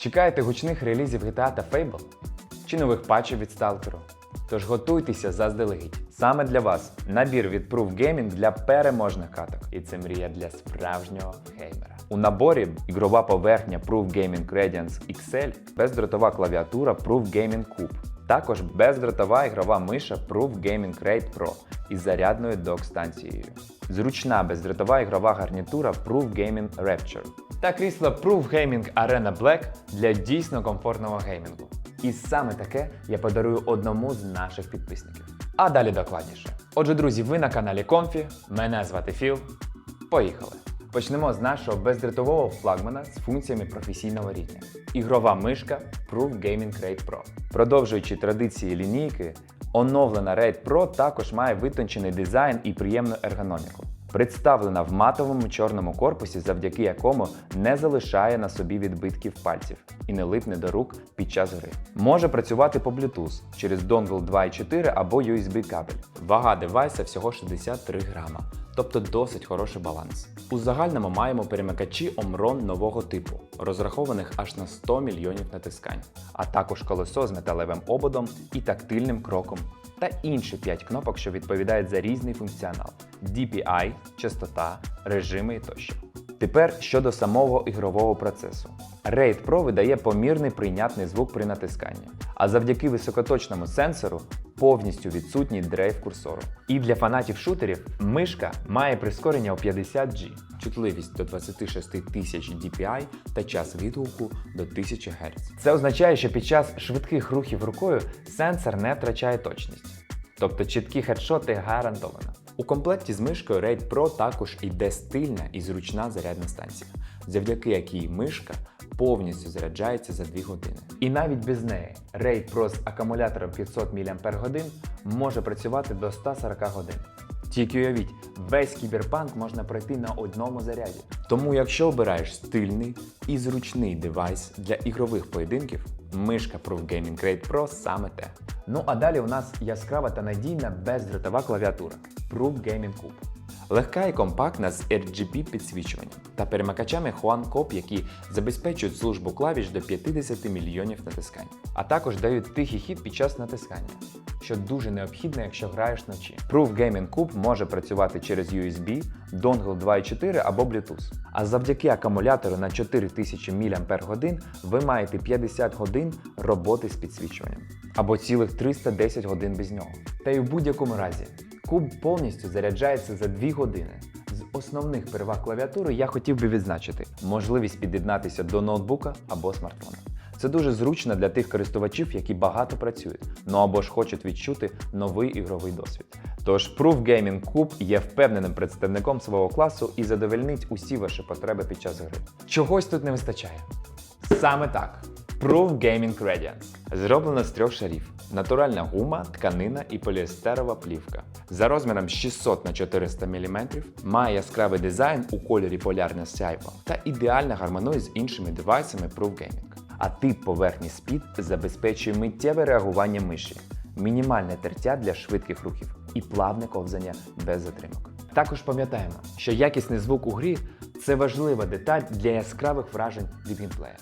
Чекаєте гучних релізів GTA та Fable? Чи нових патчів від Stalker? Тож готуйтеся заздалегідь. Саме для вас набір від Proof Gaming для переможних каток. І це мрія для справжнього геймера. У наборі ігрова поверхня Proof Gaming Radiance XL, бездротова клавіатура Proof Gaming Cube. Також бездротова ігрова миша Proof Gaming Raid Pro із зарядною док-станцією. Зручна бездротова ігрова гарнітура Proof Gaming Rapture. Та крісло Proof Gaming Arena Black для дійсно комфортного геймінгу. І саме таке я подарую одному з наших підписників. А далі докладніше. Отже, друзі, ви на каналі Комфі. Мене звати Філ. Поїхали! Почнемо з нашого бездротового флагмана з функціями професійного рівня. Ігрова мишка Proof Gaming Raid Pro. Продовжуючи традиції лінійки, оновлена Raid Pro також має витончений дизайн і приємну ергономіку. Представлена в матовому чорному корпусі, завдяки якому не залишає на собі відбитків пальців і не липне до рук під час гри. Може працювати по Bluetooth через донгл 2.4 або USB кабель. Вага девайса всього 63 грама, тобто досить хороший баланс. У загальному маємо перемикачі Omron нового типу, розрахованих аж на 100 мільйонів натискань, а також колесо з металевим ободом і тактильним кроком та інші 5 кнопок, що відповідають за різний функціонал: DPI, частота, режими тощо. Тепер щодо самого ігрового процесу. Raid Pro видає помірний прийнятний звук при натисканні, а завдяки високоточному сенсору повністю відсутній дрейф курсору. І для фанатів шутерів мишка має прискорення у 50G, чутливість до 26 тисяч DPI та час відгуку до 1000 Гц. Це означає, що під час швидких рухів рукою сенсор не втрачає точність. Тобто чіткі хедшоти гарантовано. У комплекті з мишкою Raid Pro також іде стильна і зручна зарядна станція, завдяки якій мишка повністю заряджається за 2 години. І навіть без неї Raid Pro з акумулятором 500 мАч може працювати до 140 годин. Тільки уявіть, весь кіберпанк можна пройти на одному заряді. Тому, якщо обираєш стильний і зручний девайс для ігрових поєдинків, мишка Proof Gaming Raid Pro саме те. Ну а далі у нас яскрава та надійна бездротова клавіатура Proof Gaming Cube. Легка і компактна з RGB підсвічуванням та перемикачами Huan Cop, які забезпечують службу клавіш до 50 мільйонів натискань, а також дають тихий хід під час натискання, що дуже необхідно, якщо граєш вночі. Proof Gaming Cube може працювати через USB, донгл 2.4 або Bluetooth. А завдяки акумулятору на 4000 мАч ви маєте 50 годин роботи з підсвічуванням або цілих 310 годин без нього. Та й у будь-якому разі Куб повністю заряджається за 2 години. З основних переваг клавіатури я хотів би відзначити можливість під'єднатися до ноутбука або смартфона. Це дуже зручно для тих користувачів, які багато працюють, ну або ж хочуть відчути новий ігровий досвід. Тож Proof Gaming Cube є впевненим представником свого класу і задовольнить усі ваші потреби під час гри. Чогось тут не вистачає. Саме так. Proof Gaming Radiance. Зроблено з трьох шарів: натуральна гума, тканина і поліестерова плівка. За розміром 600 на 400 мм має яскравий дизайн у кольорі полярне сяйво та ідеально гармонує з іншими девайсами Proof Gaming. А тип поверхні Speed забезпечує миттєве реагування миші, мінімальне тертя для швидких рухів і плавне ковзання без затримок. Також пам'ятаємо, що якісний звук у грі це важлива деталь для яскравих вражень від геймплея.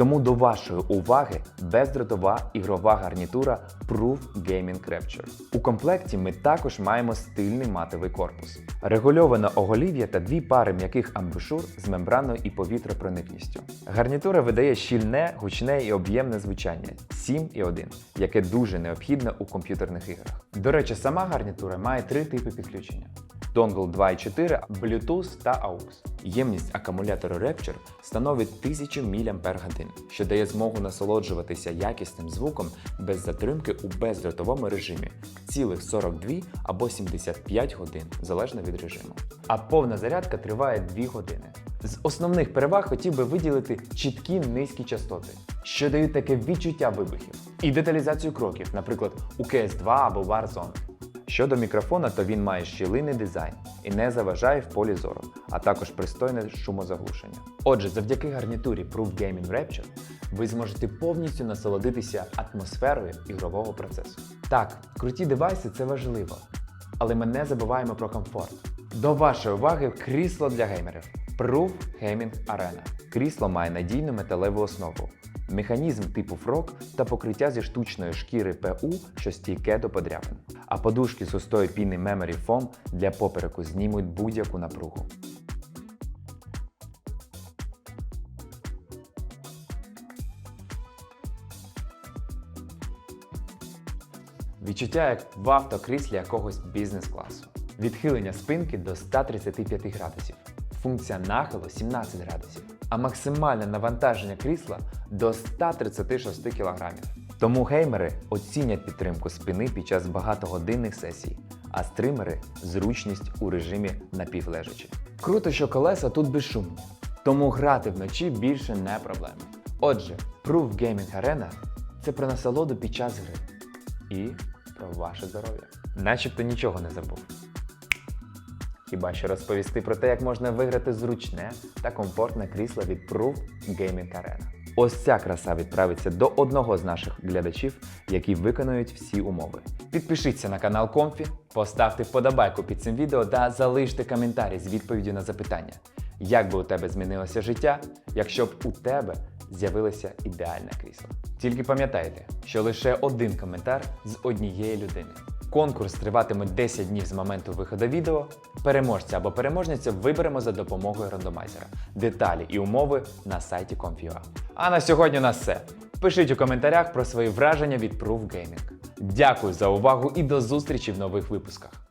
Тому до вашої уваги бездротова ігрова гарнітура Proof Gaming Rapture. У комплекті ми також маємо стильний матовий корпус, регульоване оголів'я та дві пари м'яких амбушур з мембраною і повітропроникністю. Гарнітура видає щільне, гучне і об'ємне звучання 7,1, яке дуже необхідне у комп'ютерних іграх. До речі, сама гарнітура має три типи підключення. Донгл 2.4, Bluetooth та AUX. Ємність акумулятору Rapture становить 1000 мАч, що дає змогу насолоджуватися якісним звуком без затримки у бездротовому режимі цілих 42 або 75 годин, залежно від режиму. А повна зарядка триває 2 години. З основних переваг хотів би виділити чіткі низькі частоти, що дають таке відчуття вибухів, і деталізацію кроків, наприклад, у CS2 або Warzone. Щодо мікрофона, то він має щілинний дизайн і не заважає в полі зору, а також пристойне шумозаглушення. Отже, завдяки гарнітурі Proof Gaming Rapture ви зможете повністю насолодитися атмосферою ігрового процесу. Так, круті девайси це важливо, але ми не забуваємо про комфорт. До вашої уваги крісло для геймерів. Proof Gaming Arena. Крісло має надійну металеву основу, механізм типу фрок та покриття зі штучної шкіри ПУ, що стійке до подряпин. А подушки з густої піни Memory Foam для попереку знімуть будь-яку напругу. Відчуття як в автокріслі якогось бізнес-класу. Відхилення спинки до 135 градусів. Функція нахилу 17 градусів. А максимальне навантаження крісла до 136 кг. Тому геймери оцінять підтримку спини під час багатогодинних сесій, а стримери зручність у режимі напівлежачі. Круто, що колеса тут безшумні, тому грати вночі більше не проблема. Отже, Proof Gaming Arena – це про насолоду під час гри і про ваше здоров'я. Начебто нічого не забув. Хіба що розповісти про те, як можна виграти зручне та комфортне крісло від Proof Gaming Arena. Ось ця краса відправиться до одного з наших глядачів, які виконують всі умови. Підпишіться на канал Комфі, поставте вподобайку під цим відео та залиште коментарі з відповіддю на запитання, як би у тебе змінилося життя, якщо б у тебе з'явилося ідеальне крісло. Тільки пам'ятайте, що лише один коментар з однієї людини. Конкурс триватиме 10 днів з моменту виходу відео. Переможця або переможницю виберемо за допомогою рандомайзера. Деталі і умови на сайті Comfua. А на сьогодні у нас все. Пишіть у коментарях про свої враження від Proof Gaming. Дякую за увагу і до зустрічі в нових випусках.